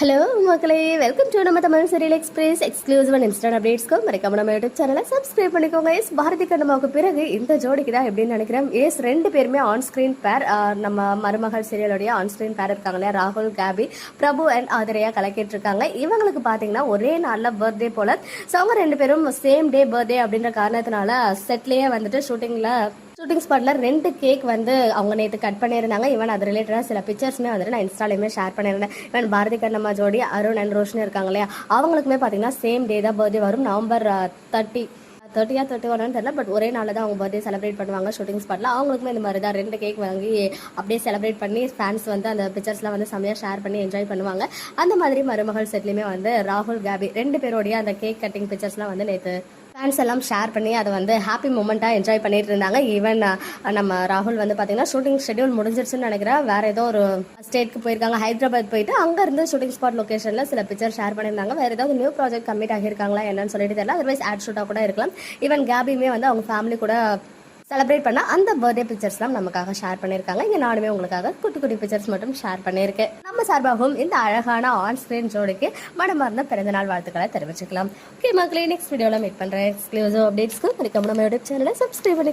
Hello மக்களே. Welcome to நம்ம Tamil serial express exclusive and instant அப்டேட்ஸ்க்கு மறக்காம நம்ம யூடியூப் சேனலை சப்ஸ்கிரைப் பண்ணிக்கோங்க. எஸ் பாரதி கண்ணம்மாவுக்கு பிறகு இந்த ஜோடிக்கு தான் எப்படின்னு நினைக்கிறேன். எஸ் ரெண்டு பேருமே ஆன் ஸ்க்ரீன் பேர் நம்ம மருமகள் சீரியலுடைய ஆன் ஸ்க்ரீன் பேர் இருக்காங்களே ராகுல் கேபி பிரபு அண்ட் ஆதரையா கலக்கிட்டு இருக்காங்க இவங்களுக்கு பார்த்தீங்கன்னா ஒரே நாளில் பர்த்டே போல. ஸோ அவங்க ரெண்டு பேரும் சேம் டே பர்த்டே அப்படின்ற காரணத்தினால செட்லேயே வந்துட்டு ஷூட்டிங்கில் ஷூட்டிங் ஸ்பாட்ல ரெண்டு கேக் வந்து அவங்க நேற்று கட் பண்ணியிருந்தாங்க. ஈவன் அது ரிலேட்டடாக சில பிக்சர்ஸுமே வந்துட்டு நான் இன்ஸ்டாலையுமே ஷேர் பண்ணியிருந்தேன். ஈவன் பாரதி கண்ணம்மா ஜோடி அருண் அண்ட் ரோஷன் இருக்காங்க இல்லையா? அவங்களுக்குமே பார்த்தீங்கன்னா சேம் டே தான் பர்த்டே வரும். நவம்பர் தேர்ட்டி uh, தேர்ட்டியா தேர்ட்டி ஒன்னு தெரியல பட் ஒரே நாளில் தான் அவங்க பர்த்டே செலிப்ரேட் பண்ணுவாங்க ஷூட்டிங் ஸ்பாட்டில் அவங்களுக்குமே இந்த மாதிரி தான் ரெண்டு கேக் வாங்கி அப்படியே செலிப்ரேட் பண்ணி ஃபேன்ஸ் வந்து அந்த பிக்சர்ஸ்லாம் வந்து செம்மையாக ஷேர் பண்ணி என்ஜாய் பண்ணுவாங்க. அந்த மாதிரி மருமகள் செட்லேயுமே வந்து ராகுல் கேபி ரெண்டு பேருடைய அந்த கேக் கட்டிங் பிக்சர்ஸ்லாம் வந்து நேற்று ஃபேன்ஸ் எல்லாம் ஷேர் பண்ணி அதை வந்து ஹாப்பி மூமெண்ட்டாக என்ஜாய் பண்ணிட்டு இருந்தாங்க. ஈவன் நம்ம ராகுல் வந்து பார்த்தீங்கன்னா ஷூட்டிங் ஷெட்யூல் முடிஞ்சிருச்சுன்னு நினைக்கிறேன். வேற ஏதோ ஒரு ஸ்டேட்க்கு போயிருக்காங்க ஹைதராபாத் போயிட்டு அங்கே இருந்து ஷூட்டிங் ஸ்பாட் லொக்கேஷனில் சில பிக்சர் ஷேர் பண்ணியிருந்தாங்க. வேற ஏதாவது நியூ ப்ராஜெக்ட் கம்மிட் ஆகியிருக்காங்களா என்னன்னு சொல்லிட்டு தெரியல. அதர்வைஸ் ஆட் ஷூட்டாக கூட இருக்கலாம். ஈவன் கேபியுமே வந்து அவங்க ஃபேமிலி கூட செலிப்ரேட் பண்ண அந்த பர்த்டே பிக்சர்ஸ்லாம் நமக்காக ஷேர் பண்ணியிருக்காங்க. இங்கே நானுமே உங்களுக்காக குட்டி குட்டி பிக்சர்ஸ் மட்டும் ஷேர் பண்ணியிருக்கேன். நம்ம சார்பாகவும் இந்த அழகான ஆன் ஸ்க்ரீன் ஜோடிக்கு மனமார்ந்த பிறந்தநாள் வாழ்த்துக்களை தெரிவிச்சுக்கலாம். ஓகே மக்களே நெக்ஸ்ட் வீடியோவில் மீட் பண்ணுறேன் எக்ஸ்க்ளூசிவ் அப்டேட்ஸ்க்கு நம்ம யூடியூப் சேனலை சப்ஸ்கிரைப் பண்ணி